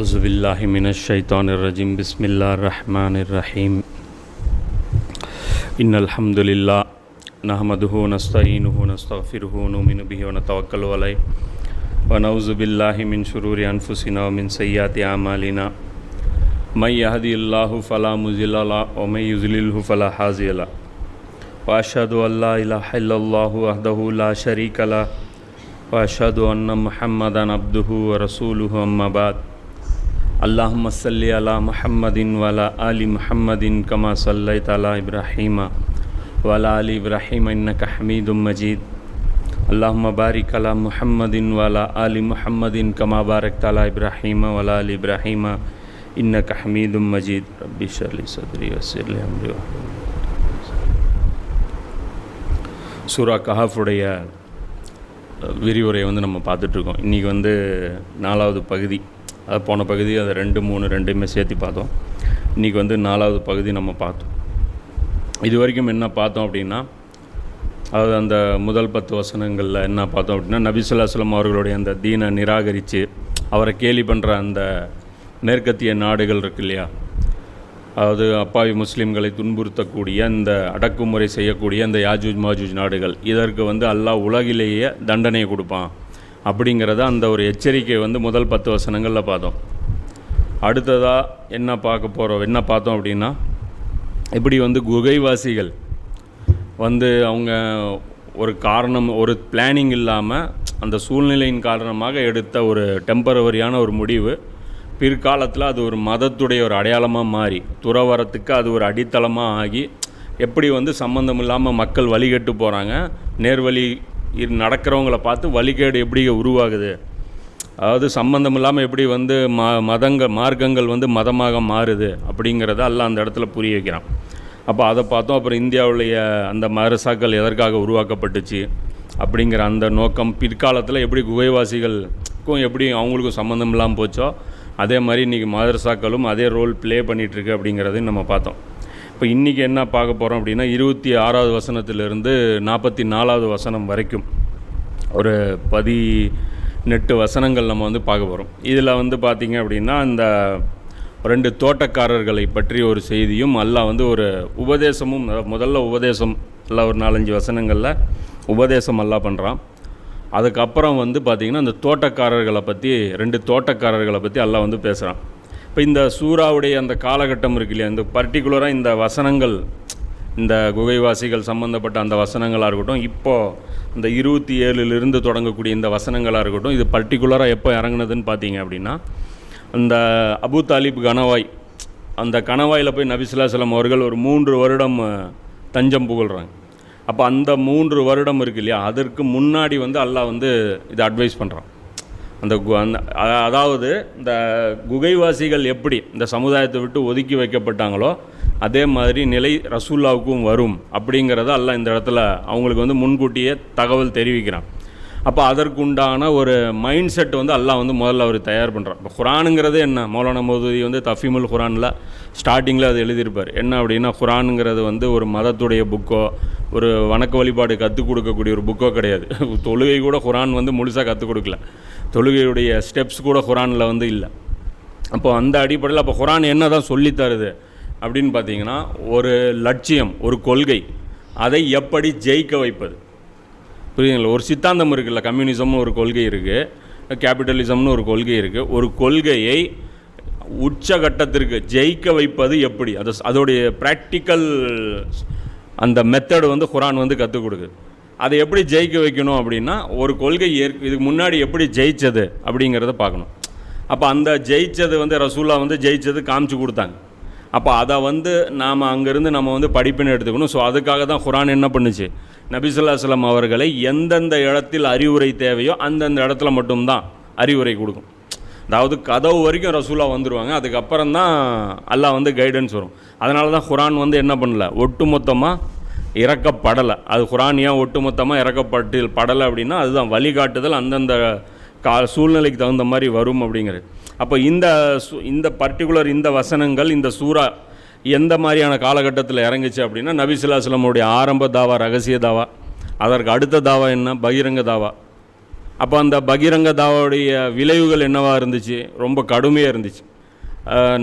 أعوذ بالله من الشيطان الرجيم بسم الله الرحمن الرحيم إن الحمد لله نحمده ونستعينه ونستغفره ونؤمن به ونتوكل عليه ونعوذ بالله من شرور أنفسنا ومن سيئات أعمالنا من يهدي الله فلا مضل له ومن يضلله فلا هادي له وأشهد أن لا إله إلا الله وحده لا شريك له وأشهد أن محمدا عبده ورسوله أما بعد அல்லாஹும் சல்லி அலா முஹம்மதின் வலா அலி முஹம்மதின் கமா சல்லை தலா இப்ராஹிமா வலா அலி இப்ராஹீம் இன்னக்க ஹமீதும் மஜீத் அல்லாஹும் பாரிக் அலா முஹம்மதின் வலா அலி முஹம்மதின் கமா பாரக் தலா இப்ராஹீமா வலா அலி இப்ராஹீமா இன்னக்க ஹமீதும் மஜீத் ரப்பி ஷர்லி சத்ரி வசீர்லி அம்ரி சூரா கஹாஃபுடைய விரிவுரையை வந்து நம்ம பார்த்துட்ருக்கோம் இன்றைக்கி வந்து நாலாவது பகுதி. அது போன பகுதி அதை ரெண்டு மூணு ரெண்டுமே சேர்த்து பார்த்தோம். இன்றைக்கி வந்து நாலாவது பகுதி நம்ம பார்த்தோம். இது வரைக்கும் என்ன பார்த்தோம் அப்படின்னா அதாவது அந்த முதல் பத்து வசனங்களில் என்ன பார்த்தோம் அப்படின்னா நபிசுல்லாஸ்லம் அவர்களுடைய அந்த தீனை நிராகரித்து அவரை கேலி பண்ணுற அந்த மேற்கத்திய நாடுகள் இருக்கு இல்லையா? அதாவது அப்பாவி முஸ்லீம்களை துன்புறுத்தக்கூடிய இந்த அடக்குமுறை செய்யக்கூடிய இந்த யாஜூஜ் மாஜூஜ் நாடுகள். இதற்கு வந்து அல்லாஹ் உலகிலேயே தண்டனை கொடுப்பான். அப்படிங்கிறத அந்த ஒரு எச்சரிக்கை வந்து முதல் பத்து வசனங்களில் பார்த்தோம். அடுத்ததாக என்ன பார்க்க போகிறோம் என்ன பார்த்தோம் அப்படின்னா இப்படி வந்து குகைவாசிகள் வந்து அவங்க ஒரு காரணம் ஒரு பிளானிங் இல்லாமல் அந்த சூழ்நிலையின் காரணமாக எடுத்த ஒரு டெம்பரவரியான ஒரு முடிவு. பிற்காலத்தில் அது ஒரு மதத்துடைய ஒரு அடையாளமாக மாறி துறவரத்துக்கு அது ஒரு அடித்தளமாக ஆகி எப்படி வந்து சம்மந்தம் இல்லாமல் மக்கள் வழிகட்டு போகிறாங்க நேர்வழி நடக்கிறவங்கள பார்த்து வழிகேடு எப்படி உருவாகுது? அதாவது சம்மந்தம் இல்லாமல் எப்படி வந்து ம மதங்கள் மார்க்கங்கள் வந்து மதமாக மாறுது அப்படிங்கிறத எல்லாம் அந்த இடத்துல புரிய வைக்கிறான். அப்போ அதை பார்த்தோம். அப்புறம் இந்தியாவுடைய அந்த மரசாக்கள் எதற்காக உருவாக்கப்பட்டுச்சு அப்படிங்கிற அந்த நோக்கம் பிற்காலத்தில் எப்படி குகைவாசிகளுக்கும் எப்படி அவங்களுக்கும் சம்மந்தம் இல்லாமல் போச்சோ அதே மாதிரி இன்றைக்கி மதரசாக்களும் அதே ரோல் ப்ளே பண்ணிகிட்ருக்கு அப்படிங்கிறதையும் நம்ம பார்த்தோம். இப்போ இன்றைக்கி என்ன பார்க்க போகிறோம் அப்படின்னா இருபத்தி ஆறாவது வசனத்திலிருந்து நாற்பத்தி நாலாவது வசனம் வரைக்கும் ஒரு பதி நெட்டு வசனங்கள் நம்ம வந்து பார்க்க போகிறோம் இதில் வந்து பார்த்திங்க அப்படின்னா இந்த ரெண்டு தோட்டக்காரர்களை பற்றி ஒரு செய்தியும் அல்லாஹ் வந்து ஒரு உபதேசமும் முதல்ல உபதேசம் எல்லாம் ஒரு நாலஞ்சு வசனங்களில் உபதேசம் எல்லாம் பண்ணுறான் அதுக்கப்புறம் வந்து பார்த்திங்கன்னா அந்த தோட்டக்காரர்களை பற்றி ரெண்டு தோட்டக்காரர்களை பற்றி எல்லாம் வந்து பேசுகிறான் இப்போ இந்த சூறாவுடைய அந்த காலகட்டம் இருக்கு இல்லையா? இந்த பர்டிகுலராக இந்த வசனங்கள் இந்த குகைவாசிகள் சம்மந்தப்பட்ட அந்த வசனங்களாக இருக்கட்டும் இப்போது இந்த இருபத்தி ஏழுலேருந்து தொடங்கக்கூடிய இந்த வசனங்களாக இருக்கட்டும் இது பர்டிகுலராக எப்போ இறங்குனதுன்னு பார்த்தீங்க அப்படின்னா அந்த அபு தாலிப் கணவாய் அந்த கணவாயில் போய் நபிசுல்லாசலம் அவர்கள் ஒரு மூன்று வருடம் தஞ்சம் புகழ்கிறாங்க அப்போ அந்த மூன்று வருடம் இருக்கு இல்லையா? அதற்கு முன்னாடி வந்து அல்லாஹ் வந்து இதை அட்வைஸ் பண்ணுறான் அந்த அதாவது இந்த குகைவாசிகள் எப்படி இந்த சமுதாயத்தை விட்டு ஒதுக்கி வைக்கப்பட்டாங்களோ அதே மாதிரி நிலை ரசூல்லாவுக்கும் வரும் அப்படிங்கிறத எல்லாம் இந்த இடத்துல அவங்களுக்கு வந்து முன்கூட்டியே தகவல் தெரிவிக்கிறான். அப்போ அதற்குண்டான ஒரு மைண்ட் செட் வந்து எல்லாம் வந்து முதல்ல அவர் தயார் பண்ணுறான் இப்போ குரானுங்கிறது என்ன? மௌலான மோதுதி வந்து தஃபீமுல் குரானில் ஸ்டார்டிங்கில் அது எழுதியிருப்பார். என்ன அப்படின்னா குரானுங்கிறது வந்து ஒரு மதத்துடைய புக்கோ ஒரு வணக்க வழிபாடு கற்றுக் கொடுக்கக்கூடிய ஒரு புக்கோ கிடையாது. தொழுகை கூட குரான் வந்து முழுசாக கற்றுக் கொடுக்கல. தொழுகையுடைய ஸ்டெப்ஸ் கூட குரானில் வந்து இல்லை. அப்போது அந்த அடிப்படையில் அப்போ குரான் என்ன தான் சொல்லித்தருது அப்படின்னு பார்த்தீங்கன்னா ஒரு லட்சியம் ஒரு கொள்கை அதை எப்படி ஜெயிக்க வைப்பது? புரியுதுங்களா? ஒரு சித்தாந்தம் இருக்குல்ல கம்யூனிசம்னு ஒரு கொள்கை இருக்குது கேபிட்டலிசம்னு ஒரு கொள்கை இருக்குது ஒரு கொள்கையை உச்சகட்டத்திற்கு ஜெயிக்க வைப்பது எப்படி? அது அதோடைய ப்ராக்டிக்கல் அந்த மெத்தடு வந்து குரான் வந்து கற்றுக் கொடுக்குது. அதை எப்படி ஜெயிக்க வைக்கணும் அப்படின்னா ஒரு கொள்கை ஏற் இதுக்கு முன்னாடி எப்படி ஜெயித்தது அப்படிங்கிறத பார்க்கணும். அப்போ அந்த ஜெயித்தது வந்து ரசூலா வந்து ஜெயித்தது காமிச்சு கொடுத்தாங்க. அப்போ அதை வந்து நாம் அங்கேருந்து நம்ம வந்து படிப்பினை எடுத்துக்கணும். ஸோ அதுக்காக தான் குரான் என்ன பண்ணுச்சு? நபிசுல்லாஸ்லாம் அவர்களை எந்தெந்த இடத்தில் அறிவுரை தேவையோ அந்தந்த இடத்துல மட்டும்தான் அறிவுரை கொடுக்கும். அதாவது கதவு வரைக்கும் ரசூலா வந்துடுவாங்க அதுக்கப்புறம் தான் எல்லாம் வந்து கைடன்ஸ் வரும். அதனால தான் குரான் வந்து என்ன பண்ணல? ஒட்டுமொத்தமாக இறக்கப்படலை. அது குரான் ஏன் ஒட்டுமொத்தமாக இறக்கப்பட்டு படலை அப்படின்னா அதுதான் வழிகாட்டுதல் அந்தந்த கா சூழ்நிலைக்கு தகுந்த மாதிரி வரும் அப்படிங்கிறது. அப்போ இந்த இந்த பர்டிகுலர் இந்த வசனங்கள் இந்த சூறா எந்த மாதிரியான காலகட்டத்தில் இறங்குச்சு அப்படின்னா நபிசுல்லாஸ்லமுடைய ஆரம்ப தாவா ரகசிய தாவா. அதற்கு அடுத்த தாவா என்ன? பகிரங்க தாவா. அப்போ அந்த பகிரங்க தாவாவுடைய விளைவுகள் என்னவாக இருந்துச்சு? ரொம்ப கடுமையாக இருந்துச்சு.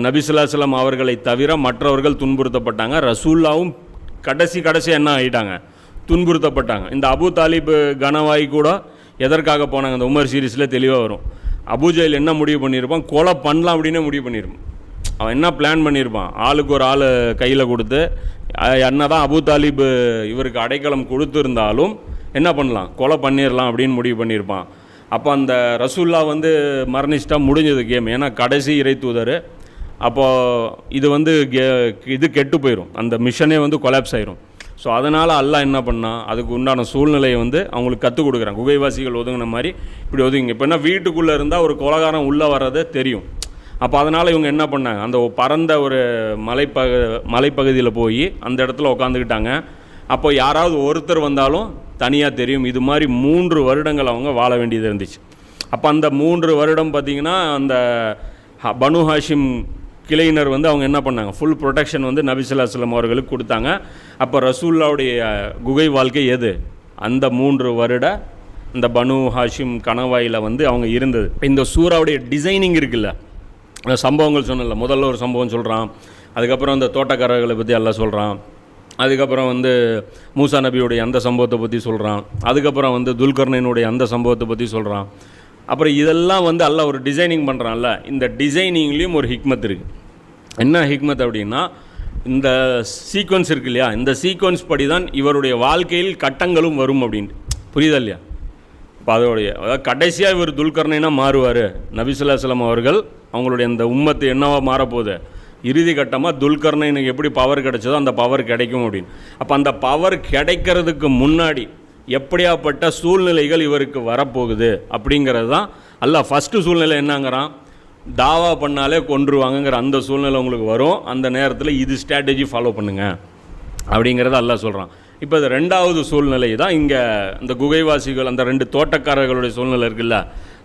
நபிசுல்லாஸ்லம் அவர்களை தவிர மற்றவர்கள் துன்புறுத்தப்பட்டாங்க. ரசூல்லாவும் கடைசி கடைசி என்ன ஆகிட்டாங்க துன்புறுத்தப்பட்டாங்க. இந்த அபு தாலிப் கனவாய் கூட எதற்காக போனாங்க? அந்த உமர் சீரீஸில் தெளிவாக வரும். அபுஜையில் என்ன முடிவு பண்ணியிருப்பான் கொலை பண்ணலாம் அப்படின்னே முடிவு பண்ணியிருப்பான் அவன் என்ன பிளான் பண்ணியிருப்பான் ஆளுக்கு ஒரு ஆள் கையில் கொடுத்து என்ன தான் அபு தாலிப் இவருக்கு அடைக்கலம் கொடுத்துருந்தாலும் என்ன பண்ணலாம்? கொலை பண்ணிடலாம் அப்படின்னு முடிவு பண்ணியிருப்பான் அப்போ அந்த ரசூல்லா வந்து மரணிச்சிட்டா முடிஞ்சது கேம் ஏன்னா கடைசி இறை தூதர். அப்போது இது வந்து கே இது கெட்டு போயிடும் அந்த மிஷனே வந்து கொலாப்ஸ் ஆயிரும். ஸோ அதனால் அல்லாஹ் என்ன பண்ணால் அதுக்கு உண்டான சூழ்நிலையை வந்து அவங்களுக்கு கற்றுக் கொடுக்குறான். குகைவாசிகள் ஒதுங்கின மாதிரி இப்படி ஒதுங்க இப்போ என்ன வீட்டுக்குள்ளே இருந்தால் ஒரு கொலகாரம் உள்ளே வர்றதே தெரியும். அப்போ அதனால் இவங்க என்ன பண்ணாங்க? அந்த பறந்த ஒரு மலைப்பக மலைப்பகுதியில் போய் அந்த இடத்துல உட்காந்துக்கிட்டாங்க அப்போ யாராவது ஒருத்தர் வந்தாலும் தனியாக தெரியும். இது மாதிரி மூன்று வருடங்கள் அவங்க வாழ வேண்டியது இருந்துச்சு. அப்போ அந்த மூன்று வருடம் பார்த்திங்கன்னா அந்த ஹ- பனு ஹாஷிம் கிளையினர் வந்து அவங்க என்ன பண்ணாங்க? ஃபுல் ப்ரொடெக்ஷன் வந்து நபிசுல்லாஸ்லம் அவர்களுக்கு கொடுத்தாங்க. அப்போ ரசூல்லாவுடைய குகை வாழ்க்கை எது? அந்த மூன்று வருட இந்த பனு ஹாஷிம் கணவாயில் வந்து அவங்க இருந்தது. இந்த சூறாவுடைய டிசைனிங் இருக்குல்ல? அந்த சம்பவங்கள் சொன்னல முதல்ல ஒரு சம்பவம் சொல்கிறான் அதுக்கப்புறம் அந்த தோட்டக்காரர்களை பற்றி எல்லாம் சொல்கிறான் அதுக்கப்புறம் வந்து மூசா நபியுடைய அந்த சம்பவத்தை பற்றி சொல்கிறான் அதுக்கப்புறம் வந்து துல்கர்ணனுடைய அந்த சம்பவத்தை பற்றி சொல்கிறான் அப்புறம் இதெல்லாம் வந்து அல்ல ஒரு டிசைனிங் பண்ணுறான்ல இந்த டிசைனிங்லேயும் ஒரு ஹிக்மத் இருக்குது என்ன ஹிக்மத் அப்படின்னா இந்த சீக்வன்ஸ் இருக்கு இல்லையா? இந்த சீக்வன்ஸ் படி தான் இவருடைய வாழ்க்கையில் கட்டங்களும் வரும் அப்படின்ட்டு. புரியுதா இல்லையா? இப்போ அதோடைய அதாவது கடைசியாக இவர் துல்கர்ணைனா மாறுவார். நபிசுல்லாஸ்லாம் அவர்கள் அவங்களுடைய அந்த உம்மத்து என்னவா மாறப்போகுது? இறுதி கட்டமாக துல்கர்ணைனுக்கு எப்படி பவர் கிடைச்சதோ அந்த பவர் கிடைக்கும் அப்படின்னு. அப்போ அந்த பவர் கிடைக்கிறதுக்கு முன்னாடி எப்படியாப்பட்ட சூழ்நிலைகள் இவருக்கு வரப்போகுது அப்படிங்கிறது தான் அல்ல ஃபஸ்ட்டு சூழ்நிலை என்னங்கிறான்? தாவா பண்ணாலே கொன்றுவாங்கங்கிற அந்த சூழ்நிலை உங்களுக்கு வரும். அந்த நேரத்தில் இது ஸ்ட்ராட்டஜி ஃபாலோ பண்ணுங்கள் அப்படிங்கிறத அல்லாஹ் சொல்கிறான் இப்போ இது ரெண்டாவது சூழ்நிலை தான் இங்கே இந்த குகைவாசிகள் அந்த ரெண்டு தோட்டக்காரர்களுடைய சூழ்நிலை இருக்குல்ல?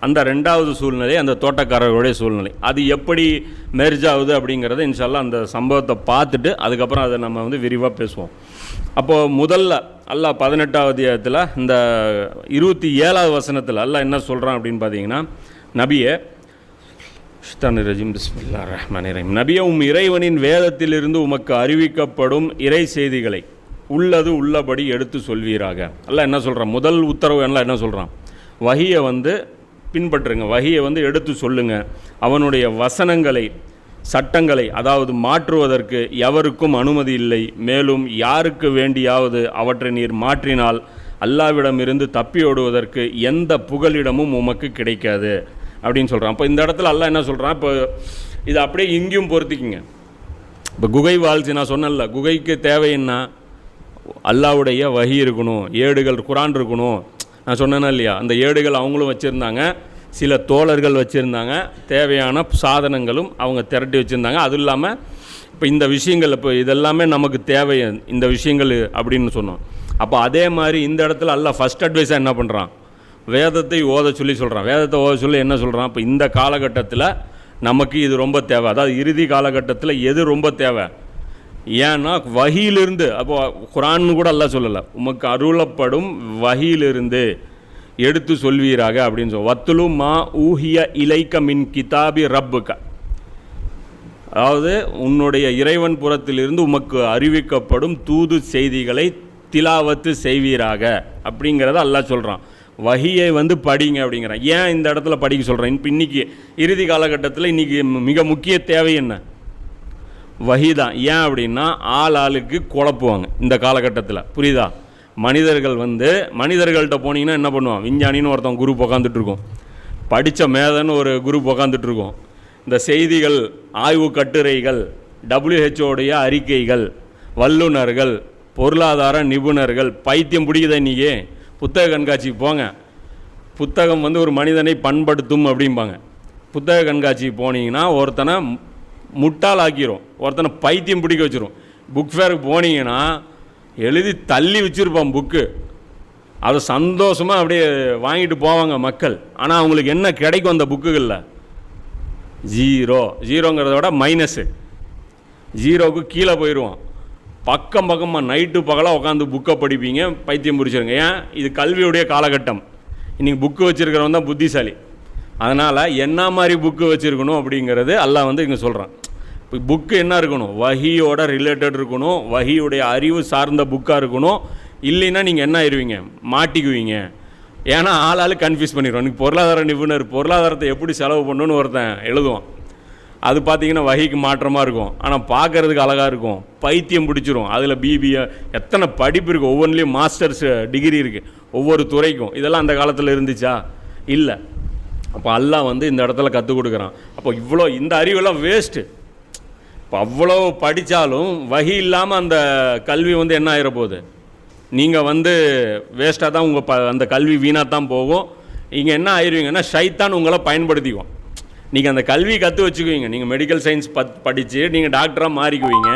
அந்த ரெண்டாவது சூழ்நிலை அந்த தோட்டக்காரர்களுடைய சூழ்நிலை. அது எப்படி மெர்ஜ் ஆகுது அப்படிங்கிறத இன்ஷால்லா அந்த சம்பவத்தை பார்த்துட்டு அதுக்கப்புறம் அதை நம்ம வந்து விரிவாக பேசுவோம். அப்போது முதல்ல அல்லாஹ் பதினெட்டாவது இடத்துல இந்த இருபத்தி ஏழாவது வசனத்தில் அல்லாஹ் என்ன சொல்கிறான் அப்படின்னு பார்த்தீங்கன்னா நபியை ஷித்தானி ரஜீம் பிஸ்மில்லா ரஹ்மான் ரஹீம். நபிய உம் இறைவனின் வேதத்திலிருந்து உமக்கு அறிவிக்கப்படும் இறை செய்திகளை உள்ளது உள்ளபடி எடுத்து சொல்வீராக. அல்ல என்ன சொல்கிறான் முதல் உத்தரவு எல்லாம் என்ன சொல்கிறான் வகியை வந்து பின்பற்றுங்க. வகையை வந்து எடுத்து சொல்லுங்கள் அவனுடைய வசனங்களை சட்டங்களை அதாவது மாற்றுவதற்கு எவருக்கும் அனுமதி இல்லை. மேலும் யாருக்கு வேண்டியாவது அவற்றை நீர் மாற்றினால் அல்லாவிடமிருந்து தப்பியோடுவதற்கு எந்த புகலிடமும் உமக்கு கிடைக்காது. அப்படின்னு சொல்கிறான் அப்போ இந்த இடத்துல அல்லாஹ் என்ன சொல்கிறான் இப்போ இது அப்படியே இங்கேயும் பொருத்திக்கிங்க. இப்போ குகை வாழ்ச்சி நான் சொன்னேன்ல. குகைக்கு தேவை என்ன? அல்லாவுடைய வகி இருக்கணும். ஏடுகள் குரான் இருக்கணும். நான் சொன்னேன்னா இல்லையா? அந்த ஏடுகள் அவங்களும் வச்சுருந்தாங்க சில தோழர்கள் வச்சுருந்தாங்க தேவையான சாதனங்களும் அவங்க திரட்டி வச்சுருந்தாங்க. அதுவும் இல்லாமல் இப்போ இந்த விஷயங்கள் இப்போ இதெல்லாமே நமக்கு தேவை இந்த விஷயங்கள் அப்படின்னு சொன்னோம். அப்போ அதே மாதிரி இந்த இடத்துல அல்ல ஃபஸ்ட் அட்வைஸாக என்ன பண்ணுறான் வேதத்தை ஓத சொல்லி சொல்கிறான் வேதத்தை ஓத சொல்லி என்ன சொல்கிறான் இப்போ இந்த காலகட்டத்தில் நமக்கு இது ரொம்ப தேவை. அதாவது இறுதி காலகட்டத்தில் எது ரொம்ப தேவை? ஏன்னா வகையிலிருந்து அப்போ குரான்னு கூட எல்லாம் சொல்லலை. உமக்கு அருளப்படும் வகையிலிருந்து எடுத்து சொல்வீராக அப்படின்னு சொல் வத்துலு மா ஊஹிய இலைக்க மின் கிதாபி ரப்புக்க. அதாவது உன்னுடைய இறைவன் புறத்திலிருந்து உமக்கு அறிவிக்கப்படும் தூது செய்திகளை திலாவத்து செய்வீராக அப்படிங்கிறத அல்லாஹ் சொல்கிறான் வஹியை வந்து படிங்க அப்படிங்கிறான். ஏன் இந்த இடத்துல படிக்க சொல்கிறேன் இப்போ இன்னைக்கு இறுதி காலகட்டத்தில் இன்றைக்கி மிக முக்கிய தேவை என்ன? வகி தான் ஏன் அப்படின்னா ஆள் ஆளுக்கு குழப்புவாங்க இந்த காலகட்டத்தில். புரியுதா? மனிதர்கள் வந்து மனிதர்கள்ட்ட போனீங்கன்னா என்ன பண்ணுவான் விஞ்ஞானின்னு ஒருத்தன் குரூப் உக்காந்துட்ருக்கோம். படித்த மேதன்னு ஒரு குரூப் உக்காந்துட்ருக்கோம். இந்த செய்திகள் ஆய்வு கட்டுரைகள் டபிள்யூஹெச்ஓடைய அறிக்கைகள் வல்லுநர்கள் பொருளாதார நிபுணர்கள் பைத்தியம் பிடிக்குதா இன்றைக்கி புத்தக கண்காட்சிக்கு போங்க. புத்தகம் வந்து ஒரு மனிதனை பண்படுத்தும் அப்படிம்பாங்க. புத்தக கண்காட்சிக்கு போனீங்கன்னா ஒருத்தனை முட்டாளாக்கிரும். ஒருத்தனை பைத்தியம் பிடிக்க வச்சிரும். புக் ஃபேருக்கு போனீங்கன்னா எழுதி தள்ளி வச்சுருப்பான் புக்கு அதை சந்தோஷமாக அப்படியே வாங்கிட்டு போவாங்க மக்கள். ஆனால் அவங்களுக்கு என்ன கிடைக்கும் அந்த புக்குகளில் ஜீரோ ஜீரோங்கிறத விட மைனஸு ஜீரோவுக்கு கீழே போயிடுவோம் பக்கம் பக்கமாக நைட்டு பகலாக உட்காந்து புக்கை படிப்பீங்க பைத்தியம் பிடிச்சிருங்க. ஏன்? இது கல்வியுடைய காலகட்டம். இன்றைக்கி புக்கு வச்சுருக்கிறவன் தான் புத்திசாலி. அதனால் என்ன மாதிரி புக்கு வச்சுருக்கணும் அப்படிங்கிறது எல்லாம் வந்து இங்கே சொல்கிறான் புக்கு என்ன இருக்கணும்? வகியோட ரிலேட்டட் இருக்கணும். வகியுடைய அறிவு சார்ந்த புக்காக இருக்கணும். இல்லைன்னா நீங்கள் என்ன ஆயிடுவீங்க மாட்டிக்குவீங்க. ஏன்னா ஆள் ஆள் கன்ஃபியூஸ் பண்ணிடுவோம் எனக்கு பொருளாதார நிபுணர் பொருளாதாரத்தை எப்படி செலவு பண்ணணும்னு ஒருத்தன் எழுதுவான். அது பார்த்தீங்கன்னா வகைக்கு மாற்றமாக இருக்கும். ஆனால் பார்க்கறதுக்கு அழகாக இருக்கும். பைத்தியம் பிடிச்சிரும். அதில் பிபிஏ எத்தனை படிப்பு இருக்குது ஒவ்வொன்றிலையும் மாஸ்டர்ஸ் டிகிரி இருக்குது ஒவ்வொரு துறைக்கும். இதெல்லாம் அந்த காலத்தில் இருந்துச்சா? இல்லை. அப்போ அல்லாஹ் வந்து இந்த இடத்துல கற்றுக் கொடுக்குறான். அப்போ இவ்வளோ இந்த அறிவெல்லாம் வேஸ்ட்டு இப்போ அவ்வளோ படித்தாலும் வகி இல்லாமல் அந்த கல்வி வந்து என்ன ஆகிற போகுது? நீங்கள் வந்து வேஸ்ட்டாக தான் உங்கள் ப அந்த கல்வி வீணாக தான் போகும். இங்கே என்ன ஆயிடுவீங்கன்னா ஷைத்தான் உங்களை பயன்படுத்திக்குவோம் நீங்கள் அந்த கல்வி கற்று வச்சுக்குவீங்க. நீங்கள் மெடிக்கல் சயின்ஸ் பத் படித்து நீங்கள் டாக்டராக மாறிக்குவீங்க.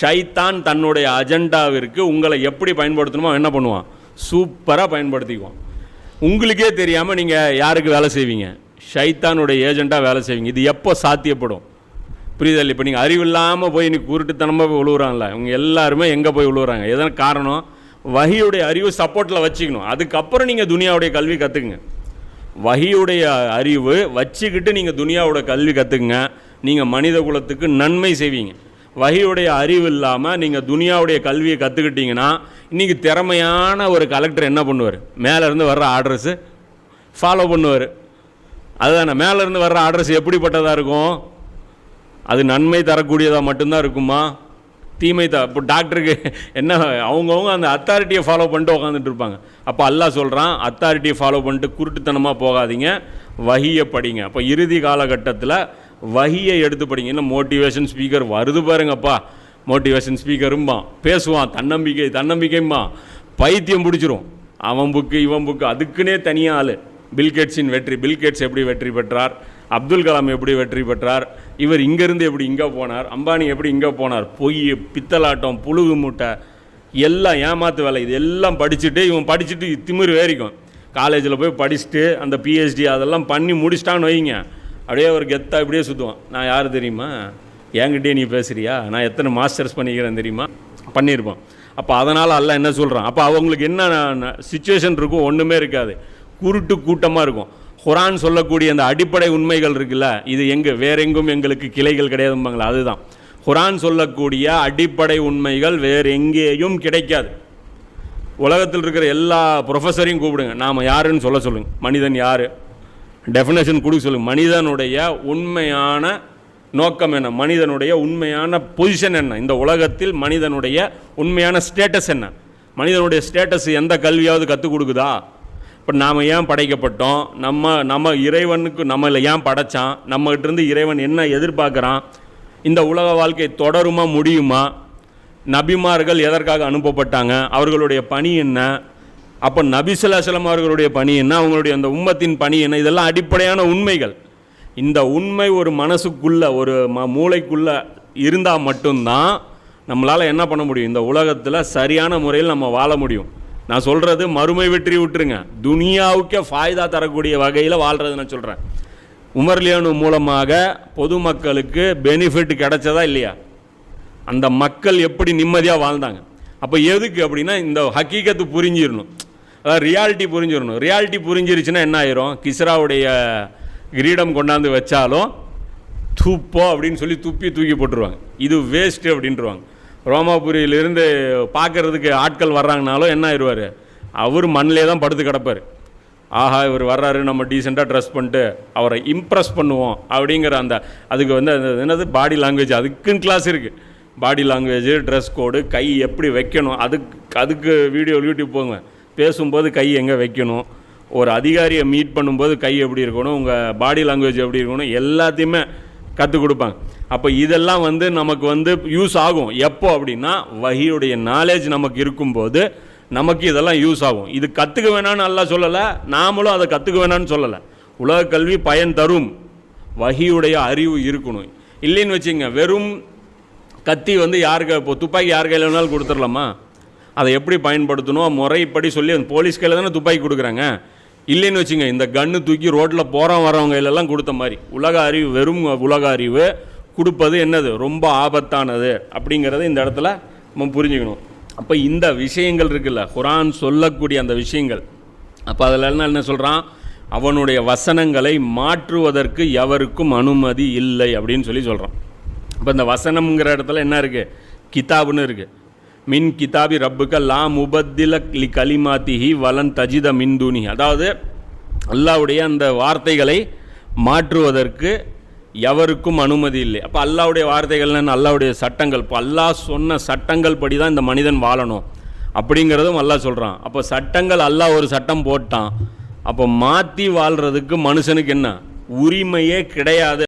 ஷைத்தான் தன்னுடைய அஜெண்டாவிற்கு உங்களை எப்படி பயன்படுத்தணுமோ என்ன பண்ணுவான்? சூப்பராக பயன்படுத்திக்குவான். உங்களுக்கே தெரியாமல் நீங்கள் யாருக்கு வேலை செய்வீங்க? ஷைத்தானுடைய ஏஜெண்ட்டாக வேலை செய்வீங்க. இது எப்போ சாத்தியப்படும்? புரியுதல் இப்போ நீங்கள் அறிவு இல்லாமல் போய் இன்னைக்கு குருட்டுத்தனமாக போய் விழுவுறாங்கல்ல இவங்க எல்லாருமே எங்கே போய் விழுவுறாங்க எதனா காரணம்? வகியுடைய அறிவு சப்போர்ட்டில் வச்சுக்கணும். அதுக்கப்புறம் நீங்கள் துனியாவுடைய கல்வி கற்றுக்குங்க வகியுடைய அறிவு வச்சுக்கிட்டு நீங்கள் துனியாவோட கல்வி கற்றுக்குங்க நீங்கள் மனித குலத்துக்கு நன்மை செய்வீங்க. வகையுடைய அறிவு இல்லாமல் நீங்கள் துனியாவுடைய கல்வியை கற்றுக்கிட்டீங்கன்னா இன்றைக்கி திறமையான ஒரு கலெக்டர் என்ன பண்ணுவார்? மேலேருந்து வர்ற ஆர்டர்ஸு ஃபாலோ பண்ணுவார். அதுதானே? மேலேருந்து வர்ற ஆர்டர்ஸ் எப்படிப்பட்டதாக இருக்கும்? அது நன்மை தரக்கூடியதாக மட்டும்தான் இருக்குமா? தீமை த இப்போ டாக்டருக்கு என்ன அவங்கவுங்க அந்த அத்தாரிட்டியை ஃபாலோ பண்ணிட்டு உட்காந்துட்டு இருப்பாங்க. அப்போ அல்லாஹ் சொல்கிறான் அத்தாரிட்டியை ஃபாலோ பண்ணிட்டு குருட்டுத்தனமாக போகாதீங்க வகியை படிங்க. அப்போ இறுதி காலகட்டத்தில் வகியை எடுத்து படிங்க. இன்னும் மோட்டிவேஷன் ஸ்பீக்கர் வருது பாருங்கப்பா. மோட்டிவேஷன் ஸ்பீக்கரும்பா பேசுவான் தன்னம்பிக்கை தன்னம்பிக்கைம்பா. பைத்தியம் பிடிச்சிரும். அவன் புக்கு இவன் புக்கு அதுக்குன்னே தனியாக ஆள். பில்கேட்ஸின் வெற்றி பில்கேட்ஸ் எப்படி வெற்றி பெற்றார்? அப்துல் கலாம் எப்படி வெற்றி பெற்றார்? இவர் இங்கேருந்து எப்படி இங்கே போனார்? அம்பானி எப்படி இங்கே போனார்? பொய் பித்தலாட்டம் புழுகு மூட்டை எல்லாம் ஏமாத்து வேலை. இது எல்லாம் படிச்சுட்டு இவன் படிச்சுட்டு திமிர் வேறிக்கும். காலேஜில் போய் படிச்சுட்டு அந்த பிஹெச்டி அதெல்லாம் பண்ணி முடிச்சிட்டான்னு வைங்க. அப்படியே ஒரு கெத்தாக இப்படியே சுற்றுவான் நான் யார் தெரியுமா? என்கிட்டே நீ பேசுகிறியா நான் எத்தனை மாஸ்டர்ஸ் பண்ணிக்கிறேன் தெரியுமா? பண்ணியிருப்போம். அப்போ அதனால் அல்ல என்ன சொல்கிறான் அப்போ அவங்களுக்கு என்ன சுச்சுவேஷன் இருக்கும் ஒன்றுமே இருக்காது. குருட்டு கூட்டமாக இருக்கும். குரான் சொல்லக்கூடிய அந்த அடிப்படை உண்மைகள் இருக்குல்ல இது எங்கே வேற எங்கும் எங்களுக்கு கிளைகள் கிடையாதும்பாங்களா அதுதான். குரான் சொல்லக்கூடிய அடிப்படை உண்மைகள் வேறு எங்கேயும் கிடைக்காது. உலகத்தில் இருக்கிற எல்லா ப்ரொஃபஸரையும் கூப்பிடுங்க நாம் யாருன்னு சொல்ல சொல்லுங்க. மனிதன் யார்? டெஃபினேஷன் கொடுக்க சொல்லுங்கள் மனிதனுடைய உண்மையான நோக்கம் என்ன? மனிதனுடைய உண்மையான பொசிஷன் என்ன? இந்த உலகத்தில் மனிதனுடைய உண்மையான ஸ்டேட்டஸ் என்ன? மனிதனுடைய ஸ்டேட்டஸ் எந்த கல்வியாவது கற்றுக் கொடுக்குதா? இப்போ நாம் ஏன் படைக்கப்பட்டோம்? நம்ம நம்ம இறைவனுக்கு நம்மளை ஏன் படைச்சான்? நம்மகிட்ட இருந்து இறைவன் என்ன எதிர்பார்க்குறான்? இந்த உலக வாழ்க்கை தொடருமா முடியுமா? நபிமார்கள் எதற்காக அனுப்பப்பட்டாங்க? அவர்களுடைய பணி என்ன? அப்போ நபிசுல்லாசலம் அவர்களுடைய பணி என்ன? அவங்களுடைய அந்த உம்மத்தின் பணி என்ன? இதெல்லாம் அடிப்படையான உண்மைகள். இந்த உண்மை ஒரு மனசுக்குள்ளே ஒரு ம மூளைக்குள்ளே இருந்தால் மட்டும்தான் நம்மளால் என்ன பண்ண முடியும்? இந்த உலகத்தில் சரியான முறையில் நம்ம வாழ முடியும். நான் சொல்கிறது மறுமை வெற்றி விட்டுருங்க. துனியாவுக்கே ஃபாய்தா தரக்கூடிய வகையில் வாழ்கிறது நான் சொல்கிறேன் உமர்லியானு மூலமாக பொதுமக்களுக்கு பெனிஃபிட் கிடைச்சதா இல்லையா? அந்த மக்கள் எப்படி நிம்மதியாக வாழ்ந்தாங்க. அப்போ எதுக்கு அப்படின்னா இந்த ஹக்கீகத்து புரிஞ்சிடணும் அதாவது ரியாலிட்டி புரிஞ்சிடணும் ரியாலிட்டி புரிஞ்சிருச்சுன்னா என்ன ஆயிரும்? கிஸ்ராவுடைய கிரீடம் கொண்டாந்து வச்சாலும் துப்போ அப்படின்னு சொல்லி துப்பி தூக்கி போட்டுருவாங்க. இது வேஸ்ட்டு அப்படின்ட்டுருவாங்க ரோமாபுரியிலிருந்து பார்க்கறதுக்கு ஆட்கள் வர்றாங்கனாலும் என்ன ஆயிடுவார்? அவர் மண்ணிலே தான் படுத்து கிடப்பார். ஆஹா இவர் வர்றாரு நம்ம டீசெண்டாக ட்ரெஸ் பண்ணிட்டு அவரை இம்ப்ரெஸ் பண்ணுவோம் அப்படிங்கிற அந்த அதுக்கு வந்து அந்த என்னது பாடி லாங்குவேஜ் அதுக்குன்னு கிளாஸ் இருக்குது பாடி லாங்குவேஜ் ட்ரெஸ் கோடு கை எப்படி வைக்கணும்? அதுக்கு அதுக்கு வீடியோ யூடியூப் போங்க. பேசும்போது கை எங்கே வைக்கணும்? ஒரு அதிகாரியை மீட் பண்ணும்போது கை எப்படி இருக்கணும்? உங்கள் பாடி லாங்குவேஜ் எப்படி இருக்கணும்? எல்லாத்தையுமே கற்றுக் கொடுப்பாங்க. அப்போ இதெல்லாம் வந்து நமக்கு வந்து யூஸ் ஆகும். எப்போ அப்படின்னா வகியுடைய நாலேஜ் நமக்கு இருக்கும்போது நமக்கு இதெல்லாம் யூஸ் ஆகும். இது கற்றுக்க வேணாம்னு நல்லா சொல்லலை நாமளும் அதை கற்றுக்க வேணான்னு சொல்லலை. உலக கல்வி பயன் தரும். வகியுடைய அறிவு இருக்கணும். இல்லைன்னு வச்சுங்க வெறும் கத்தி வந்து யாருக்கு இப்போ துப்பாக்கி யார் கையில் வேணாலும் கொடுத்துடலாமா? அதை எப்படி பயன்படுத்தணும்? முறைப்படி சொல்லி அந்த போலீஸ் கையில் தானே துப்பாக்கி கொடுக்குறாங்க. இல்லைன்னு வச்சுங்க இந்த கன்று தூக்கி ரோட்டில் போகிறோம் வரவங்க எல்லாம் கொடுத்த மாதிரி. உலக அறிவு வெறும் உலக அறிவு. கொடுப்பது என்னது? ரொம்ப ஆபத்தானது. அப்படிங்கிறத இந்த இடத்துல நம்ம புரிஞ்சுக்கணும். அப்போ இந்த விஷயங்கள் இருக்குல்ல குரான் சொல்லக்கூடிய அந்த விஷயங்கள். அப்போ அதில் என்ன என்ன சொல்கிறான் அவனுடைய வசனங்களை மாற்றுவதற்கு எவருக்கும் அனுமதி இல்லை அப்படின்னு சொல்லி சொல்கிறான் அப்போ இந்த வசனம்ங்கிற இடத்துல என்ன இருக்குது கிதாபுன்னு இருக்குது மின் கிதாபி ரப்புக்க லா முபத்தில லி கலிமாத்திஹி வலன் தஜித மின்துனி அதாவது அல்லாவுடைய அந்த வார்த்தைகளை மாற்றுவதற்கு எவருக்கும் அனுமதி இல்லை. அப்போ அல்லாவுடைய வார்த்தைகள்னு அல்லாவுடைய சட்டங்கள். இப்போ அல்லாஹ் சொன்ன சட்டங்கள் படி தான் இந்த மனிதன் வாழணும். அப்படிங்கிறதும் அல்லாஹ் சொல்கிறான் அப்போ சட்டங்கள் அல்லாஹ் ஒரு சட்டம் போட்டான். அப்போ மாற்றி வாழ்கிறதுக்கு மனுஷனுக்கு என்ன? உரிமையே கிடையாது.